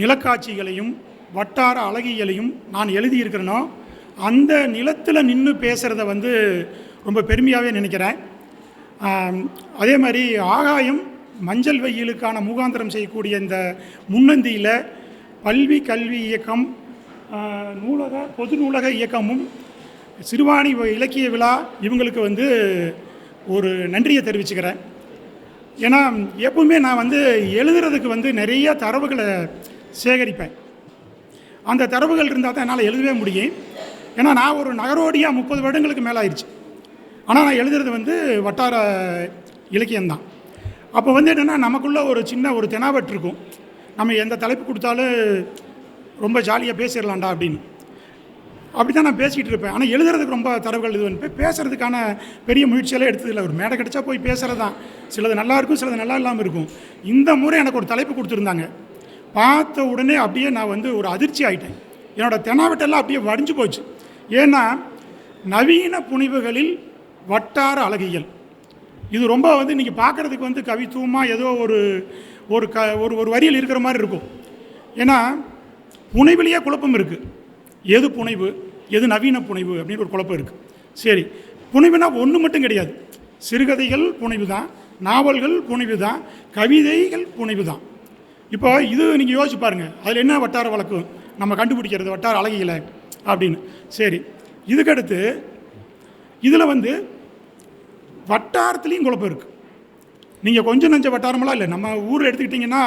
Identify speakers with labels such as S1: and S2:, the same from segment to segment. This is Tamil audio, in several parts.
S1: நிலக்காட்சிகளையும் வட்டார அழகியலையும் நான் எழுதியிருக்கிறேனோ அந்த நிலத்தில் நின்று பேசுகிறத வந்து ரொம்ப பெருமையாகவே நினைக்கிறேன். அதே மாதிரி ஆகாயம் மஞ்சள் வெயிலுக்கான மூகாந்திரம் செய்யக்கூடிய இந்த முன்னந்தியில் பல்வி கல்வி இயக்கம் நூலக பொது நூலக இயக்கமும் சிறுவாணி இலக்கிய விழா இவங்களுக்கு வந்து ஒரு நன்றியை தெரிவிச்சுக்கிறேன். ஏன்னா எப்பவுமே நான் வந்து எழுதுறதுக்கு வந்து நிறைய தரவுகளை சேகரிப்பேன். அந்த தரவுகள் இருந்தால் தான் என்னால் எழுதவே முடியும். ஏன்னா நான் ஒரு நகரோடியாக முப்பது வருடங்களுக்கு மேலே ஆயிடுச்சு. ஆனால் நான் எழுதுறது வந்து வட்டார இலக்கியம்தான். அப்போ வந்து என்னென்னா நமக்குள்ளே ஒரு சின்ன ஒரு தெனாவட் இருக்கும். நம்ம எந்த தலைப்பு கொடுத்தாலும் ரொம்ப ஜாலியாக பேசிடலாம்டா அப்படின்னு. அப்படி தான் நான் பேசிகிட்டு இருப்பேன். ஆனால் எழுதுறதுக்கு ரொம்ப தரவுகள் இது வந்து பேசுகிறதுக்கான பெரிய முயற்சியெல்லாம் எடுத்ததில்லை ஒரு மேடை கிடைச்சா போய் பேசுகிறது தான் சிலது நல்லா இருக்கும் சிலது நல்லா இல்லாமல் இருக்கும். இந்த முறை எனக்கு ஒரு தலைப்பு கொடுத்துருந்தாங்க. பார்த்த உடனே அப்படியே நான் வந்து ஒரு அதிர்ச்சி ஆகிட்டேன் என்னோடய தெனாவட்டெல்லாம் அப்படியே வடிஞ்சு போச்சு. ஏன்னா நவீன புனைவுகளில் வட்டார அழகியல். இது ரொம்ப வந்து நீங்கள் பார்க்குறதுக்கு வந்து கவித்துவமாக ஏதோ ஒரு ஒரு க ஒரு ஒரு வரியில் இருக்கிற மாதிரி இருக்கும். ஏன்னா புனைவிலேயே குழப்பம் இருக்குது எது புனைவு? எது நவீன புனைவு? அப்படின்னு ஒரு குழப்பம் இருக்குது சரி புனைவுனா ஒன்று மட்டும் கிடையாது. சிறுகதைகள் புனைவு தான் நாவல்கள் புனைவு தான் கவிதைகள் புனைவு தான் இப்போ இது நீங்கள் யோசிச்சு பாருங்கள் அதில் என்ன வட்டார வழக்கு? நம்ம கண்டுபிடிக்கிறது வட்டார அழகியலை அப்படின்னு. சரி இதுக்கடுத்து இதில் வந்து வட்டாரத்துலேயும் குழப்பம் இருக்குது நீங்கள் கொஞ்சம் நஞ்ச வட்டாரமெல்லாம் இல்லை. நம்ம ஊர் எடுத்துக்கிட்டிங்கன்னா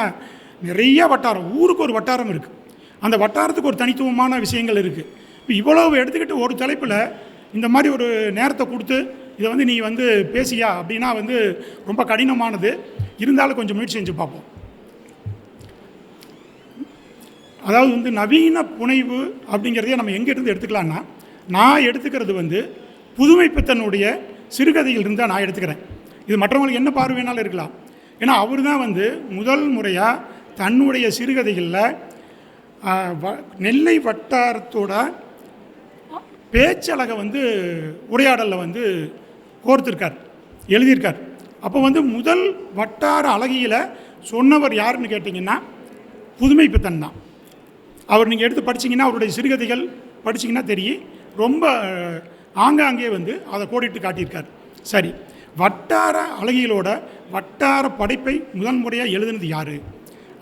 S1: நிறைய வட்டாரம். ஊருக்கு ஒரு வட்டாரம் இருக்குது அந்த வட்டாரத்துக்கு ஒரு தனித்துவமான விஷயங்கள் இருக்குது இப்போ இவ்வளவு எடுத்துக்கிட்டு ஒரு தலைப்பில் இந்த மாதிரி ஒரு நேரத்தை கொடுத்து இதை வந்து நீ வந்து பேசியா அப்படின்னா வந்து ரொம்ப கடினமானது. இருந்தாலும் கொஞ்சம் முயற்சி செஞ்சு பார்ப்போம். அதாவது வந்து நவீன புனைவு அப்படிங்கிறதையே நம்ம எங்கேருந்து எடுத்துக்கலான்னா நான் எடுத்துக்கிறது வந்து புதுமைப்பித்தனுடைய சிறுகதையில் தான் நான் எடுத்துக்கிறேன். இது மற்றவங்களுக்கு என்ன பார்வையினாலும் இருக்கலாம். ஏன்னா அவர் தான் வந்து முதல் முறையாக தன்னுடைய சிறுகதைகளில் வ- நெல்லை வட்டாரத்தோட பேச்சழகை வந்து உரையாடலில் வந்து கோர்த்துருக்கார் எழுதியிருக்கார். அப்போ வந்து முதல் வட்டார அழகியில் சொன்னவர் யாருன்னு கேட்டிங்கன்னா புதுமைப்பித்தன் தான். அவர் நீங்கள் எடுத்து படிச்சீங்கன்னா அவருடைய சிறுகதைகள் படிச்சீங்கன்னா தெரியும். ரொம்ப ஆங்காங்கே வந்து அதை கோடிட்டு காட்டியிருக்கார். சரி வட்டார அழகியலோட வட்டார படைப்பை முதன்முறையாக எழுதுனது யார்?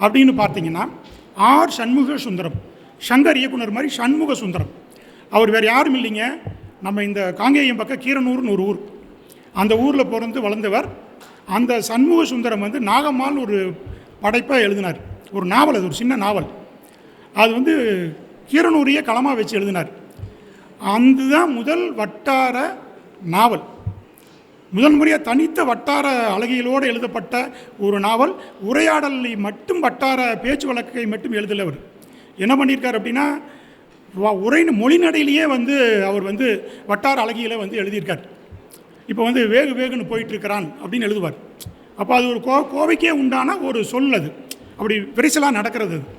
S1: அப்படின்னு பார்த்தீங்கன்னா ஆர் சண்முக சுந்தரம். சங்கர் இயக்குனர் மாதிரி சண்முக சுந்தரம். அவர் வேறு யாரும் இல்லைங்க. நம்ம இந்த காங்கேயம் பக்கம் கீரனூர்னு ஒரு ஊர். அந்த ஊரில் பிறந்து வளர்ந்தவர் அந்த சண்முக சுந்தரம் வந்து நாகம்மாள் ஒரு படைப்பாக எழுதினார். ஒரு நாவல் அது ஒரு சின்ன நாவல். அது வந்து கீரனூரையே களமாக வச்சு எழுதினார். அதுதான் முதல் வட்டார நாவல். முதல் முறையாக தனித்த வட்டார அழகியலோடு எழுதப்பட்ட ஒரு நாவல். உரையாடலை மட்டும் வட்டார பேச்சு வழக்கை மட்டும் எழுதலை அவர். என்ன பண்ணியிருக்கார் அப்படின்னா உரை மொழிநடையிலேயே வந்து அவர் வந்து வட்டார அழகியலை வந்து எழுதியிருக்கார். இப்போ வந்து வேகு வேகுன்னு போயிட்டுருக்கிறான் அப்படின்னு எழுதுவார். அப்போ அது ஒரு கோ கோவைக்கே உண்டான ஒரு சொல் அது. அப்படி விரிசலாக நடக்கிறது அது.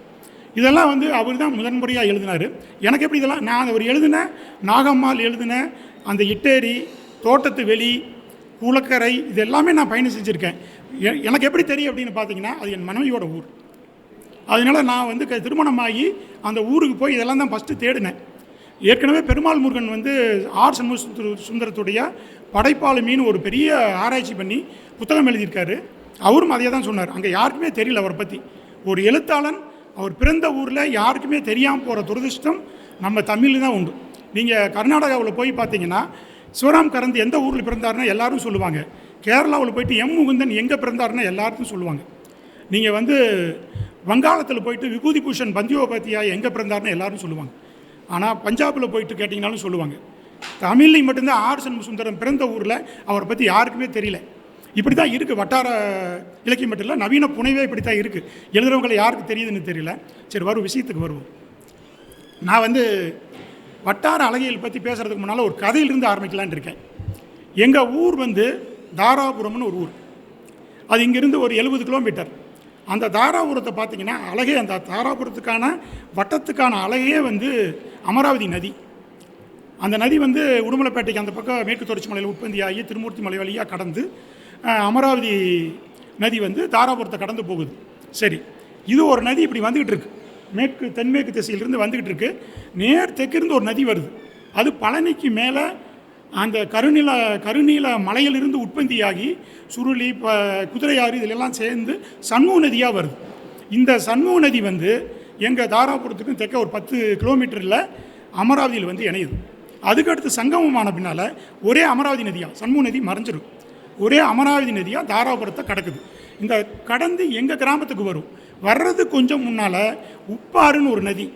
S1: இதெல்லாம் வந்து அவர் தான் முதன்முறையாக எழுதினார். எனக்கு எப்படி இதெல்லாம் நான் அவர் எழுதின நாகம்மாள் எழுதின அந்த இட்டேரி தோட்டத்து வெளி குளக்கரை இது எல்லாமே நான் பயணம் செஞ்சுருக்கேன். எ- எனக்கு எப்படி தெரியும் அப்படின்னு பார்த்தீங்கன்னா அது என் மனைவியோட ஊர். அதனால நான் வந்து க- திருமணமாகி அந்த ஊருக்கு போய் இதெல்லாம் தான் ஃபஸ்ட்டு தேடினேன். ஏற்கனவே பெருமாள் முருகன் வந்து ஆர் சண்முக சுந்தரத்துடைய படைப்பாளுமின்னு ஒரு பெரிய ஆராய்ச்சி பண்ணி புத்தகம் எழுதியிருக்காரு. அவரும் அதே தான் சொன்னார். அங்கே யாருக்குமே தெரியல அவரை பற்றி ஒரு எழுத்தாளன் அவர் பிறந்த ஊரில் யாருக்குமே தெரியாமல் போகிற துரதிர்ஷ்டம் நம்ம தமிழில் தான் உண்டு. நீங்கள் கர்நாடகாவில் போய் பார்த்தீங்கன்னா சிவராம் கரந்த் எந்த ஊரில் பிறந்தாருன்னா எல்லாரும் சொல்லுவாங்க. கேரளாவில் போயிட்டு எம் முகுந்தன் எங்கே பிறந்தாருன்னா எல்லாருக்கும் சொல்லுவாங்க. நீங்கள் வந்து வங்காளத்தில் போயிட்டு விபூதி பூஷன் பந்தியோபாத்தியா எங்கே பிறந்தாருன்னு எல்லாரும் சொல்லுவாங்க. ஆனால் பஞ்சாபில் போயிட்டு கேட்டிங்கனாலும் சொல்லுவாங்க. தமிழ்லையும் மட்டும்தான் ஆர் சண்முக சுந்தரம் பிறந்த ஊரில் அவரை பற்றி யாருக்குமே தெரியல. இப்படி தான் இருக்குது வட்டார இலக்கியம் மட்டும் இல்லை நவீன புனைவே இப்படி தான் இருக்குது எழுதுறவங்களை யாருக்கு தெரியுதுன்னு தெரியல. சரி வரும் விஷயத்துக்கு வருவோம். நான் வந்து வட்டார அழகியல் பற்றி பேசுகிறதுக்கு முன்னால் ஒரு கதையிலிருந்து ஆரம்பிக்கலான் இருக்கேன். எங்கள் ஊர் வந்து தாராபுரம்னு ஒரு ஊர். அது இங்கேருந்து ஒரு எழுபது கிலோமீட்டர். அந்த தாராபுரத்தை பார்த்தீங்கன்னா அழகே அந்த தாராபுரத்துக்கான வட்டத்துக்கான அழகே வந்து அமராவதி நதி. அந்த நதி வந்து உடுமலைப்பேட்டைக்கு அந்த பக்கம் மேற்கு தொடர்ச்சி மலையில் உற்பத்தியாகி திருமூர்த்தி மலை வழியாக கடந்து அமராவதி நதி வந்து தாராபுரத்தை கடந்து போகுது. சரி இது ஒரு நதி இப்படி வந்துக்கிட்டு இருக்கு. மேற்கு தென்மேற்கு திசையிலிருந்து வந்துக்கிட்டு இருக்கு. நேர் தெற்கிருந்து ஒரு நதி வருது. அது பழனிக்கு மேலே அந்த கருநில கருநீல மலையிலிருந்து உற்பத்தியாகி சுருளி ப குதிரையாறு இதிலெல்லாம் சேர்ந்து சண்முக நதியாக வருது. இந்த சண்முக நதி வந்து எங்கள் தாராபுரத்துக்கும் தெற்க ஒரு பத்து கிலோமீட்டரில் அமராவதியில் வந்து இணையுது. அதுக்கடுத்து சங்கமமான பின்னால் ஒரே அமராவதி நதியாக சண்முக நதி மறைஞ்சிடும் ஒரே அமராவதி நதியாக தாராபுரத்தை கடக்குது. இந்த கடந்து எங்கள் கிராமத்துக்கு வரும்? வர்றது கொஞ்சம் முன்னால் உப்பாறுன்னு ஒரு நதி.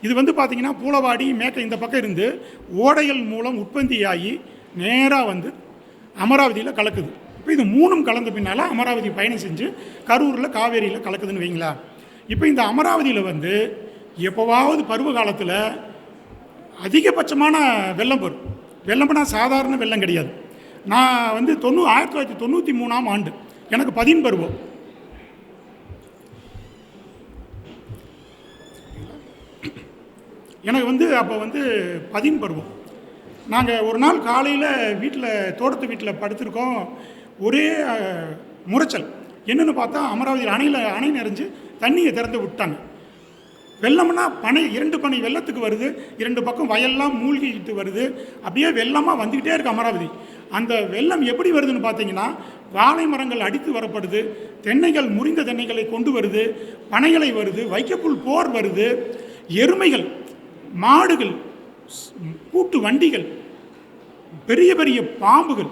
S1: இது வந்து பார்த்திங்கன்னா பூலவாடி மேற்க இந்த பக்கம் இருந்து ஓடைகள் மூலம் உற்பத்தியாகி நேராக வந்து அமராவதியில் கலக்குது. இப்போ இது மூணும் கலந்த பின்னால் அமராவதி பயணம் செஞ்சு கரூரில் காவேரியில் கலக்குதுன்னு வைங்களா? இப்போ இந்த அமராவதியில் வந்து எப்போவாவது பருவ காலத்தில் அதிகபட்சமான வெள்ளம் வரும். வெள்ளம்னா சாதாரண வெள்ளம் கிடையாது. நான் வந்து தொண்ணூ ஆயிரத்தி தொள்ளாயிரத்தி தொண்ணூற்றி மூணாம் ஆண்டு. எனக்கு பதின் பருவம். எனக்கு வந்து அப்போ வந்து பதின் பருவம். நாங்கள் ஒரு நாள் காலையில் வீட்டில் தோட்டத்து வீட்டில் படுத்திருக்கோம். ஒரே முறைச்சல் என்னென்னு பார்த்தா அமராவதியில் அணையில் அணை நிறைஞ்சு தண்ணியை திறந்து விட்டாங்க. வெள்ளம்னா பனை இரண்டு பனை வெள்ளத்துக்கு வருது. இரண்டு பக்கம் வயல்லாம் மூழ்கிக்கிட்டு வருது. அப்படியே வெள்ளமாக வந்துக்கிட்டே இருக்கு அமராவதி. அந்த வெள்ளம் எப்படி வருதுன்னு பார்த்தீங்கன்னா வாழை மரங்கள் அடித்து வரப்படுது. தென்னைகள் முறிந்த தென்னைகளை கொண்டு வருது. பனைகளை வருது. வைக்கப்புல் போர் வருது. எருமைகள் மாடுகள் ஸ்- கூட்டு வண்டிகள் பெரிய பெரிய பாம்புகள்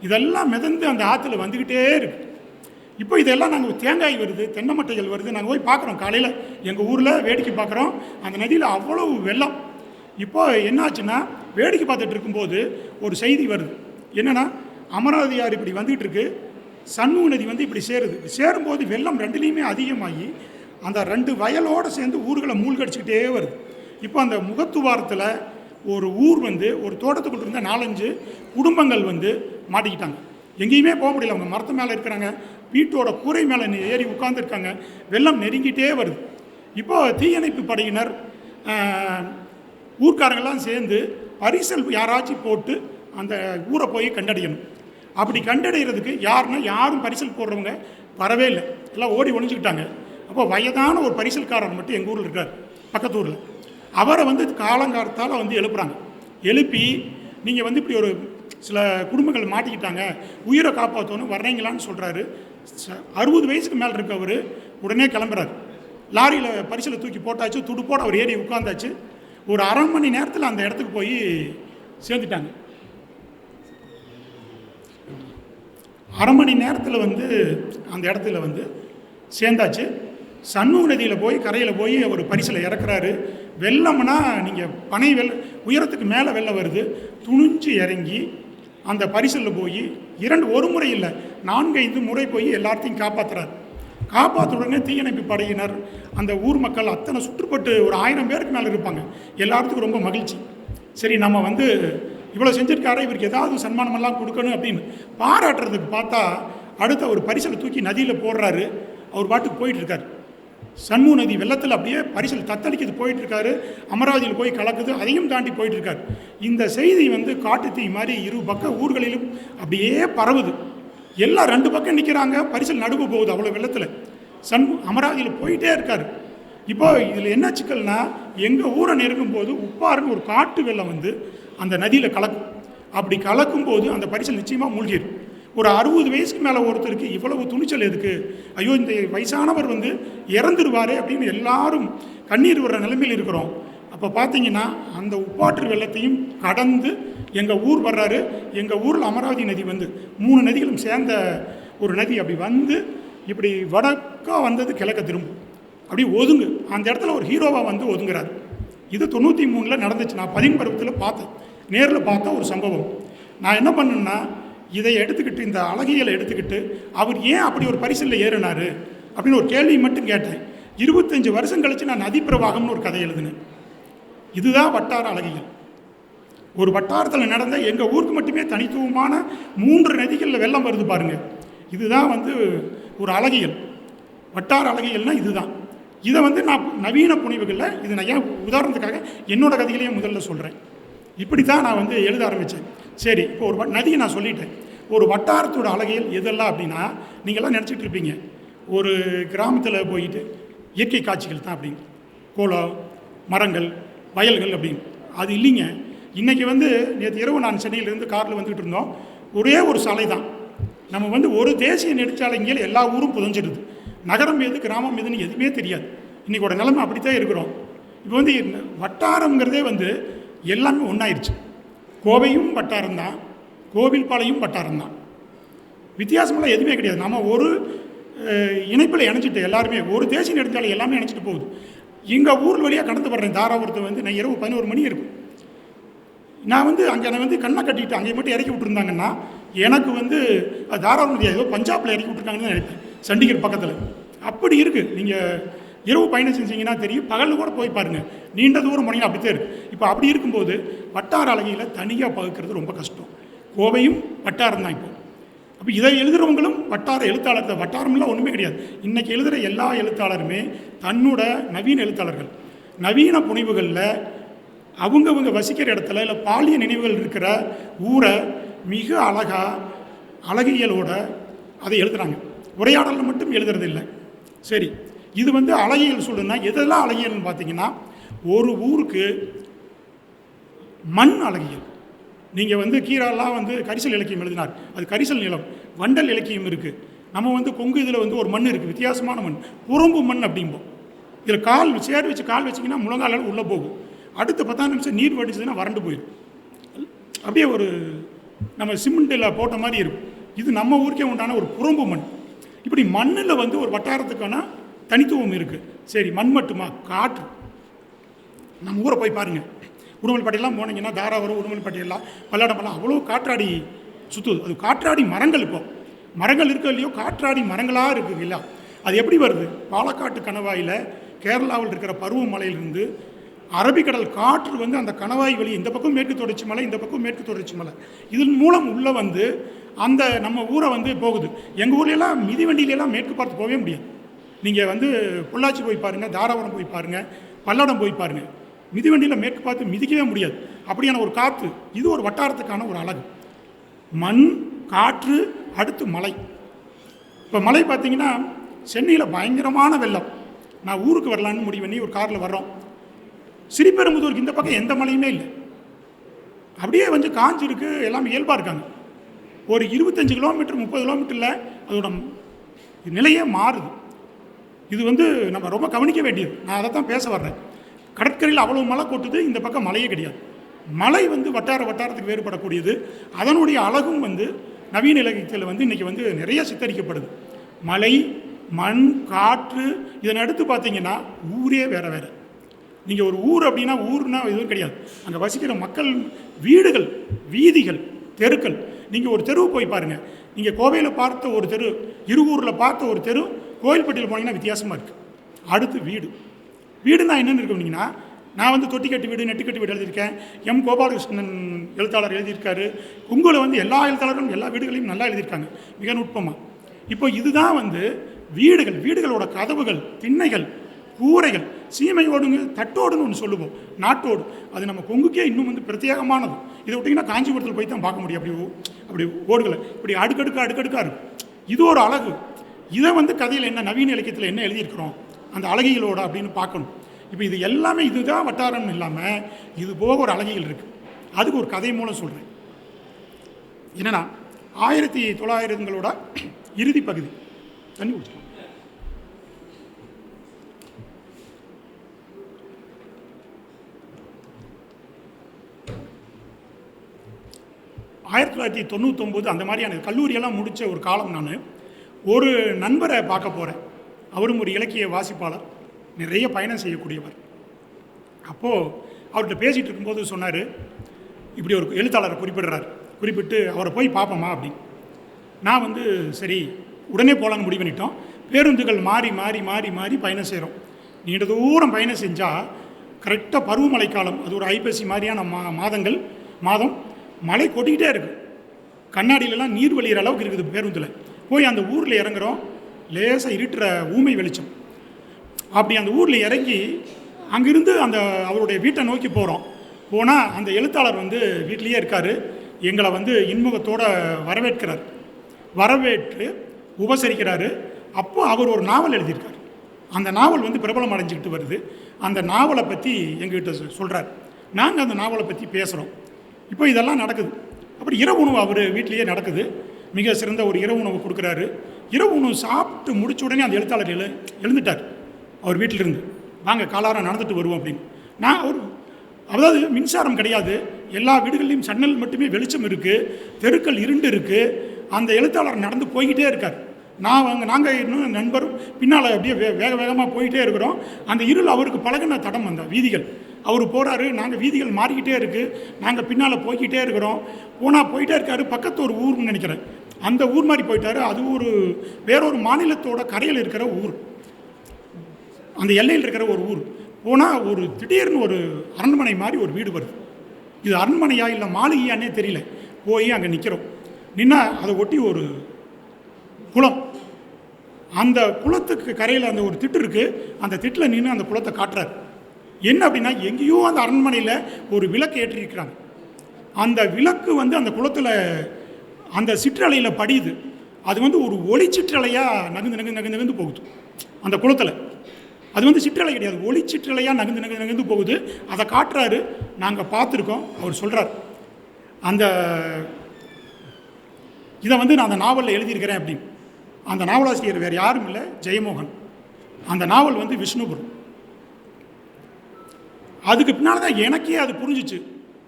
S1: இதெல்லாம் மிதந்து அந்த ஆற்றுல வந்துக்கிட்டே இருக்கு. இப்போ இதெல்லாம் நாங்கள் தேங்காய் வருது தென்னை மட்டைகள் வருது. நாங்கள் போய் பார்க்குறோம் காலையில். எங்கள் ஊரில் வேடிக்கை பார்க்குறோம். அந்த நதியில் அவ்வளவு வெள்ளம். இப்போ என்னாச்சுன்னா வேடிக்கை பார்த்துட்டு இருக்கும்போது ஒரு செய்தி வருது. என்னென்னா அமராவதி ஆறு இப்படி வந்துகிட்டு இருக்கு. சண்முக நதி வந்து இப்படி சேருது. சேரும்போது வெள்ளம் ரெண்டுலேயுமே அதிகமாகி அந்த ரெண்டு வயலோடு சேர்ந்து ஊர்களை மூழ்கடிச்சிக்கிட்டே வருது. இப்போ அந்த முகத்துவாரத்தில் ஒரு ஊர் வந்து ஒரு தோட்டத்துக்குள்ள இருந்த நாலஞ்சு குடும்பங்கள் வந்து மாட்டிக்கிட்டாங்க. எங்கேயுமே போக முடியல. அவங்க மரத்து மேலே இருக்கிறாங்க. வீட்டோட கூரை மேலே ஏறி உட்காந்துருக்காங்க வெள்ளம் நெருங்கிட்டே வருது. இப்போ தீயணைப்பு படையினர் ஊர்க்காரங்கெல்லாம் சேர்ந்து பரிசல் யாராச்சும் போட்டு அந்த ஊரை போய் கண்டடையணும். அப்படி கண்டடைகிறதுக்கு யாருன்னா யாரும் பரிசல் போடுறவங்க வரவே இல்லை. எல்லாம் ஓடி ஒழிஞ்சுக்கிட்டாங்க அப்போ வயதான ஒரு பரிசல்காரர் மட்டும் எங்கள் ஊரில் இருக்கார் பக்கத்து ஊரில். அவரை வந்து காலங்காலத்தால் வந்து எழுப்புறாங்க. எழுப்பி நீங்கள் வந்து இப்படி ஒரு சில குடும்பங்கள் மாட்டிக்கிட்டாங்க. உயிரை காப்பாற்றணும் வர்றீங்களான்னு சொல்கிறாரு அறுபது வயசுக்கு மேலே இருக்கவர் உடனே கிளம்புறாரு. லாரியில் பரிசலை தூக்கி போட்டாச்சு துடுப்போட அவர் ஏறி உட்காந்தாச்சு ஒரு அரை மணி நேரத்தில் அந்த இடத்துக்கு போய் சேர்ந்துட்டாங்க. அரை மணி நேரத்தில் வந்து அந்த இடத்துல வந்து சேர்ந்தாச்சு. சண்ணு நதியில் போய் கரையில் போய் அவர் பரிசலை இறக்குறாரு. வெள்ளம்னா நீங்கள் பனை வெள்ள உயரத்துக்கு மேலே வெள்ளம் வருது துணிஞ்சு இறங்கி அந்த பரிசலில் போய் இரண்டு ஒரு முறை இல்லை நான்கு ஐந்து முறை போய் எல்லாத்தையும் காப்பாற்றுறாரு காப்பாற்ற உடனே தீயணைப்பு படையினர் அந்த ஊர் மக்கள் அத்தனை சுற்றுப்பட்டு ஒரு ஆயிரம் பேருக்கு மேலே இருப்பாங்க. எல்லாத்துக்கும் ரொம்ப மகிழ்ச்சி. சரி நம்ம வந்து இவ்வளோ செஞ்சிருக்காரு இவருக்கு ஏதாவது சன்மானமெல்லாம் கொடுக்கணும் அப்படின்னு பாராட்டுறதுக்கு பார்த்தா அடுத்த ஒரு பரிசலை தூக்கி நதியில் போடுறாரு. அவர் பாட்டுக்கு போயிட்டுருக்கார் சண்மு நதி வெள்ளத்தில் அப்படியே பரிசல் தத்தளிக்குது போயிட்டுருக்காரு. அமராவதியில் போய் கலக்குது அதையும் தாண்டி போயிட்டுருக்காரு. இந்த செய்தி வந்து காட்டுத்தீ மாதிரி இரு பக்க ஊர்களிலும் அப்படியே பரவுது. எல்லாம் ரெண்டு பக்கம் நிற்கிறாங்க பரிசல் நடுவு போகுது அவ்வளோ வெள்ளத்தில். சண்மு அமராவதியில் போயிட்டே இருக்கார். இப்போ இதில் என்ன சிக்கல்னா எங்கள் ஊரை நெருங்கும் போது உப்பாருன்னு ஒரு காட்டு வெள்ளம் வந்து அந்த நதியில் கலக்கும். அப்படி கலக்கும் போது அந்த பரிசல் நிச்சயமாக மூழ்கிடும் ஒரு அறுபது வயசுக்கு மேலே ஒருத்தருக்கு இவ்வளவு துணிச்சல் எதுக்கு? ஐயோ இந்த வயசானவர் வந்து இறந்துருவாரே அப்படின்னு எல்லாரும் கண்ணீர் வர்ற நிலைமையில் இருக்கிறோம். அப்போ பார்த்தீங்கன்னா அந்த உப்பாற்று வெள்ளத்தையும் கடந்து எங்கள் ஊர் வர்றாரு. எங்கள் ஊரில் அமராவதி நதி வந்து மூணு நதிகளும் சேர்ந்த ஒரு நதி அப்படி வந்து இப்படி வடக்கா வந்தது கிழக்க திரும்பும். அப்படி ஒதுங்கு. அந்த இடத்துல ஒரு ஹீரோவாக வந்து ஒதுங்குறாரு. இது தொண்ணூற்றி மூணில் நடந்துச்சு. நான் பதின் பருவத்தில் பார்த்தேன். நேரில் பார்த்த ஒரு சம்பவம். நான் என்ன பண்ணேன்னா இதை எடுத்துக்கிட்டு இந்த அழகியலை எடுத்துக்கிட்டு அவர் ஏன் அப்படி ஒரு பரிசில் ஏறினார்? அப்படின்னு ஒரு கேள்வி மட்டும் கேட்டேன். இருபத்தஞ்சு வருஷம் கழித்து நான் நதி பிரவாகம்னு ஒரு கதை எழுதினேன். இதுதான் வட்டார அழகியல். ஒரு வட்டாரத்தில் நடந்த எங்கள் ஊருக்கு மட்டுமே தனித்துவமான மூன்று நதிகளில் வெள்ளம் வருது பாருங்கள் இதுதான் வந்து ஒரு அழகியல். வட்டார அழகியல்னால் இதுதான். இதை வந்து நான் நவீன புனைவுகளில் இது நான் ஏன் உதாரணத்துக்காக என்னோடய கதைகளையே முதல்ல சொல்கிறேன் இப்படி தான் நான் வந்து எழுத ஆரம்பித்தேன் சரி இப்போ ஒரு நதியை நான் சொல்லிட்டேன். ஒரு வட்டாரத்தோட அழகியல் எதெல்லாம் அப்படின்னா நீங்கள்லாம் நினச்சிட்டு இருப்பீங்க. ஒரு கிராமத்தில் போயிட்டு இயற்கை காட்சிகள் தான் அப்படின்னு. கோலம் மரங்கள் வயல்கள் அப்படின்னு. அது இல்லைங்க. இன்றைக்கி வந்து நேற்று இரவு நான் சென்னையிலேருந்து காரில் வந்துக்கிட்டு இருந்தோம். ஒரே ஒரு சாலை தான். நம்ம வந்து ஒரு தேசிய நெடுஞ்சாலைங்கில் எல்லா ஊரும் புதஞ்சிடுது. நகரம் எது கிராமம் எதுன்னு எதுவுமே தெரியாது. இன்றைக்கோட நிலைமை அப்படித்தான் இருக்கிறோம். இப்போ வந்து வட்டாரங்கிறதே வந்து எல்லாமே ஒன்றாயிருச்சு கோவையும் வட்டாரம் தான். கோவில்பாளையும் வட்டாரம் தான். வித்தியாசமெல்லாம் எதுவுமே கிடையாது. நம்ம ஒரு இணைப்பில் இணைச்சிட்டு எல்லாருமே ஒரு தேசிய நெடுஞ்சாலை எல்லாமே இணைச்சிட்டு போகுது. எங்கள் ஊர் வழியாக கடந்து வர்றேன் தாராபுரத்தை வந்து நான் இரவு பதினோரு மணி இருக்கும். நான் வந்து அங்கே நான் வந்து கண்ணை கட்டிட்டு அங்கே மட்டும் இறக்கி விட்டுருந்தாங்கன்னா எனக்கு வந்து தாராபுரம் ஏதோ பஞ்சாபில் இறக்கி விட்டுருக்காங்கன்னு நினைப்பேன். சண்டிகர் பக்கத்தில். அப்படி இருக்குது நீங்கள் இரவு பயணம் செஞ்சீங்கன்னா தெரியும். பகலில் கூட போய் பாருங்கள் நீண்ட தூரம் போனீங்கன்னா அப்படி தான் இருக்குது இப்போ அப்படி இருக்கும்போது வட்டார அழகையில் தனியாக பகுக்கிறது ரொம்ப கஷ்டம். கோவையும் வட்டாரம் தான் இப்போ. அப்போ இதை எழுதுகிறவங்களும் வட்டார எழுத்தாளர் தான் வட்டாரம்லாம் ஒன்றுமே கிடையாது. இன்றைக்கி எழுதுகிற எல்லா எழுத்தாளருமே தன்னோட நவீன எழுத்தாளர்கள். நவீன புனைவுகளில் அவங்கவங்க வசிக்கிற இடத்துல இல்லை பாலிய நினைவுகள் இருக்கிற ஊரை மிக அழகாக அழகியலோட அதை எழுதுகிறாங்க உரையாடலில் மட்டும் எழுதுறதில்லை. சரி. இது வந்து அழகியல் சொல்லுன்னா எதெல்லாம் அழகியல்னு பார்த்தீங்கன்னா ஒரு ஊருக்கு மண் அழகியல். நீங்கள் வந்து கீராலாம் வந்து கரிசல் இலக்கியம் எழுதினார். அது கரிசல் நிலம். வண்டல் இலக்கியம் இருக்குது நம்ம வந்து கொங்கு இதில் வந்து ஒரு மண் இருக்குது வித்தியாசமான மண். புறம்பு மண் அப்படிம்போம். இதில் கால் சேர் வச்சு கால் வச்சிங்கன்னா முழங்கால உள்ளே போகும். அடுத்த பத்தாம் நிமிஷம் நீர் வடிச்சதுன்னா வறண்டு போயிடும் அப்படியே ஒரு நம்ம சிமெண்ட்டில் போட்ட மாதிரி இருக்கும். இது நம்ம ஊருக்கே உண்டான ஒரு புறம்பு மண். இப்படி மண்ணில் வந்து ஒரு வட்டாரத்துக்கான தனித்துவம் இருக்குது சரி மண் மட்டுமா? காற்று. நம்ம ஊரை போய் பாருங்கள் உடுமல்பட்டியெல்லாம் போனீங்கன்னா தாராவரம் உடுமல்பட்டியெல்லாம் பல்லாடமெல்லாம் அவ்வளோ காற்றாடி சுற்றுது அது காற்றாடி மரங்கள் இப்போ. மரங்கள் இருக்கோ இல்லையோ காற்றாடி மரங்களாக இருக்குது இல்லை அது எப்படி வருது? பாலக்காட்டு கணவாயில் கேரளாவில் இருக்கிற பருவமலையிலிருந்து அரபிக்கடல் காற்று வந்து அந்த கணவாய் வழி இந்த பக்கம் மேற்கு தொடர்ச்சி மலை இந்த பக்கம் மேற்கு தொடர்ச்சி மலை. இதன் மூலம் உள்ளே வந்து அந்த நம்ம ஊரை வந்து போகுது. எங்கள் ஊர்லெல்லாம் மிதிவண்டியிலலாம் மேற்கு பார்த்து போகவே முடியாது. நீங்கள் வந்து பொள்ளாச்சி போய் பாருங்கள் தாராபுரம் போய் பாருங்கள் பல்லடம் போய் பாருங்கள் மிதிவண்டியில் மேற்கு பார்த்து மிதிக்கவே முடியாது. அப்படியான ஒரு காற்று இது ஒரு வட்டாரத்துக்கான ஒரு அழகு. மண் காற்று அடுத்து மலை. இப்போ மலை பார்த்தீங்கன்னா சென்னையில் பயங்கரமான வெள்ளம். நான் ஊருக்கு வரலான்னு முடிவு பண்ணி ஒரு காரில் வர்றோம். சிரிப்பெரும்புதூருக்கு இந்த பக்கம் எந்த மலையுமே இல்லை. அப்படியே கொஞ்சம் காஞ்சி எல்லாமே எல்லாம் இயல்பாக இருக்காங்க. ஒரு இருபத்தஞ்சு கிலோமீட்டர் முப்பது கிலோமீட்டரில் அதோட நிலையே மாறுது. இது வந்து நம்ம ரொம்ப கவனிக்க வேண்டியது. நான் அதை தான் பேச வர்றேன். கடற்கரையில் அவ்வளோ மழை கொட்டுது இந்த பக்கம் மழையே கிடையாது. மலை வந்து வட்டார வட்டாரத்துக்கு வேறுபடக்கூடியது. அதனுடைய அழகும் வந்து நவீன இலக்கியத்தில் வந்து இன்றைக்கி வந்து நிறைய சித்தரிக்கப்படுது. மலை மண் காற்று இதனை அடுத்து பார்த்தீங்கன்னா ஊரே வேறு வேறு. நீங்கள் ஒரு ஊர் அப்படின்னா ஊர்னா எதுவும் கிடையாது. அங்கே வசிக்கிற மக்கள் வீடுகள் வீதிகள் தெருக்கள். நீங்கள் ஒரு தெருவு போய் பாருங்கள் நீங்கள் கோவையில் பார்த்த ஒரு தெரு இருகூரில் பார்த்த ஒரு தெரு கோயில்பட்டியில் போனீங்கன்னா வித்தியாசமாக இருக்குது அடுத்து வீடு. வீடுனா என்னென்னு இருக்கீங்கன்னா நான் வந்து தொட்டிக்கட்டு வீடு நெட்டுக்கட்டு வீடு எழுதியிருக்கேன். எம் கோபாலகிருஷ்ணன் எழுத்தாளர் எழுதியிருக்காரு. உங்களை வந்து எல்லா எழுத்தாளரும் எல்லா வீடுகளையும் நல்லா எழுதியிருக்காங்க. மிக நுட்பமாக இப்போ இதுதான் வந்து வீடுகள் வீடுகளோட கதவுகள் திண்ணைகள் கூரைகள் சீமையோடுங்க தட்டோடுன்னு ஒன்று சொல்லுவோம். நாட்டோடு. அது நம்ம கொங்குக்கே இன்னும் வந்து பிரத்யேகமானது. இதை விட்டிங்கன்னா காஞ்சிபுரத்தில் போய் தான் பார்க்க முடியும். அப்படி அப்படி ஓடுகளை. இப்படி அடுக்கடுக்க அடுக்கடுக்காக இருக்கும். இது ஒரு அழகு. இதை வந்து கதையில் என்ன நவீன இலக்கியத்தில் என்ன எழுதியிருக்கிறோம்? அந்த அழகிகளோட அப்படின்னு பார்க்கணும். இப்போ இது எல்லாமே இதுதான் வட்டாரம் இல்லாமல் இது போக ஒரு அழகிகள் இருக்குது அதுக்கு ஒரு கதை மூலம் சொல்கிறேன் என்னென்னா ஆயிரத்தி தொள்ளாயிரங்களோட இறுதி பகுதி. தண்ணி குடிச்சிக்கலாம் ஆயிரத்தி தொள்ளாயிரத்தி தொண்ணூத்தொம்போது அந்த மாதிரியான கல்லூரியெல்லாம் முடித்த ஒரு காலம் நான் ஒரு நண்பரை பார்க்க போகிறேன் அவரும் ஒரு இலக்கிய வாசிப்பாளர் நிறைய பயணம் செய்யக்கூடியவர். அப்போது அவர்கிட்ட பேசிகிட்டு இருக்கும்போது சொன்னார் இப்படி ஒரு எழுத்தாளரை குறிப்பிடுறார். குறிப்பிட்டு அவரை போய் பார்ப்போமா அப்படின்னு. நான் வந்து சரி உடனே போகலான்னு முடிவு பண்ணிட்டோம். பேருந்துகள் மாறி மாறி மாறி மாறி பயணம் செய்கிறோம் நீண்ட தூரம் பயணம் செஞ்சால் கரெக்டாக பருவமழை காலம் அது ஒரு ஐப்பசி மாதிரியான மா மாதங்கள் மாதம் மழை கொட்டிக்கிட்டே இருக்கு. கண்ணாடியிலலாம் நீர் வழியிற அளவுக்கு இருக்குது பேருந்தில். போய் அந்த ஊரில் இறங்குறோம். லேசாக இருட்டுற ஊமை வெளிச்சம். அப்படி அந்த ஊரில் இறங்கி அங்கிருந்து அந்த அவருடைய வீட்டை நோக்கி போகிறோம் போனால் அந்த எழுத்தாளர் வந்து வீட்லேயே இருக்கார். எங்களை வந்து இன்முகத்தோடு வரவேற்கிறார். வரவேற்று உபசரிக்கிறாரு. அப்போ அவர் ஒரு நாவல் எழுதியிருக்கார். அந்த நாவல் வந்து பிரபலம் அடைஞ்சிக்கிட்டு வருது. அந்த நாவலை பற்றி எங்ககிட்ட சொல்கிறார் நாங்கள் அந்த நாவலை பற்றி பேசுகிறோம் இப்போ இதெல்லாம் நடக்குது. அப்புறம் இரவு உணவு அவர் வீட்டிலேயே நடக்குது. மிக சிறந்த ஒரு இரவு உணவு கொடுக்குறாரு. இரவு உணவு சாப்பிட்டு முடிச்ச உடனே அந்த எழுத்தாளர் எழு எழுந்துட்டார். அவர் வீட்டிலிருந்து. வாங்க காலாரம் நடந்துட்டு வருவோம் அப்படின்னு. நான் அவர் அதாவது மின்சாரம் கிடையாது. எல்லா வீடுகள்லையும் சன்னல் மட்டுமே வெளிச்சம் இருக்குது தெருக்கள் இருண்டு இருக்குது அந்த எழுத்தாளர் நடந்து போய்கிட்டே இருக்கார். நான் அங்கே நாங்கள் இன்னும் நண்பரும் பின்னால் அப்படியே வே வேக வேகமாக போயிட்டே இருக்கிறோம். அந்த இருள் அவருக்கு பழகின தடம் அந்த வீதிகள். அவர் போகிறாரு நாங்கள் வீதிகள் மாறிக்கிட்டே இருக்குது நாங்கள் பின்னால் போய்கிட்டே இருக்கிறோம். போனால் போயிட்டே இருக்காரு பக்கத்து ஒரு ஊர்னு நினைக்கிறேன். அந்த ஊர் மாதிரி போயிட்டாரு அது ஒரு வேறொரு மாநிலத்தோட கரையில் இருக்கிற ஊர். அந்த எல்லையில் இருக்கிற ஒரு ஊர். போனால் ஒரு திடீர்னு ஒரு அரண்மனை மாதிரி ஒரு வீடு வருது. இது அரண்மனையா இல்லை மாளிகையானே தெரியல. போய் அங்கே நிற்கிறோம் நின்னா அதை ஒட்டி ஒரு குளம். அந்த குளத்துக்கு கரையில் அந்த ஒரு திட்டு இருக்குது அந்த திட்டில் நின்று அந்த குளத்தை காட்டுறாரு. என்ன அப்படின்னா எங்கேயோ அந்த அரண்மனையில் ஒரு விளக்கு ஏற்றிருக்கிறாங்க. அந்த விளக்கு வந்து அந்த குளத்தில் அந்த சிற்றலையில் படியுது. அது வந்து ஒரு ஒளி சிற்றலையாக நகர்ந்து நகர்ந்து நகர்ந்து நகர்ந்து போகுது. அந்த குளத்தில். அது வந்து சிற்றலை கிடையாது. ஒளி சிற்றலையாக நகர்ந்து நகர்ந்து நகர்ந்து போகுது. அதை காட்டுறாரு. நாங்கள் பார்த்துருக்கோம். அவர் சொல்கிறார் அந்த இதை வந்து நான் அந்த நாவலில் எழுதியிருக்கிறேன் அப்படின்னு. அந்த நாவலாசிரியர் வேறு யாரும் இல்லை. ஜெயமோகன். அந்த நாவல் வந்து விஷ்ணுபுரம். அதுக்கு பின்னால் தான் எனக்கே அது புரிஞ்சிச்சு.